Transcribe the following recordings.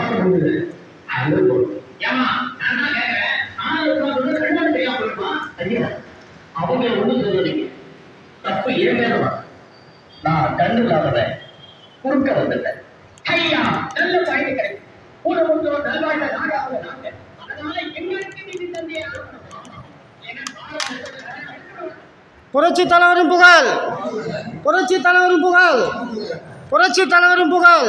ஒண்ணு அது போதும் ஏமா நான் தான் கேட்கிறேன். ஆணை தெரியாம போயிருமா ஐயா அவங்க தப்பு ஏன் மேலவா நான் கண்ணு இல்லாதவன் குறுக்க வந்துட்டேன். ஐயா நல்ல பாயிண்ட் கிடைக்கும். கூட கொஞ்சம் நல்வாழ்ந்த நாடாக நாங்க. அதனால எங்களுக்கு தந்தையை புரட்சி தலைவரும் புகழ். புரட்சி தலைவரும் புகழ். புரட்சி தலைவரும் புகழ்.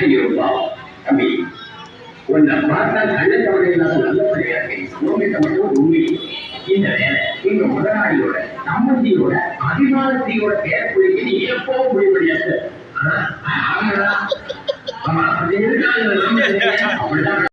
ஐயோ பாவம் தம்பி உன்னை பார்த்தா கள்ளத்தவணை இல்லாத நல்லபடியா இருக்கேன் சமூகத்தை மட்டும் உண்மை இந்த வேலை எங்க முதலாளியோட சம்மந்தியோட அபிமானத்தையோட பேரக்குழிக்கு நீ எப்பவும் முடிவடையாது ஆமா. அது எதுக்காக அப்படிதான்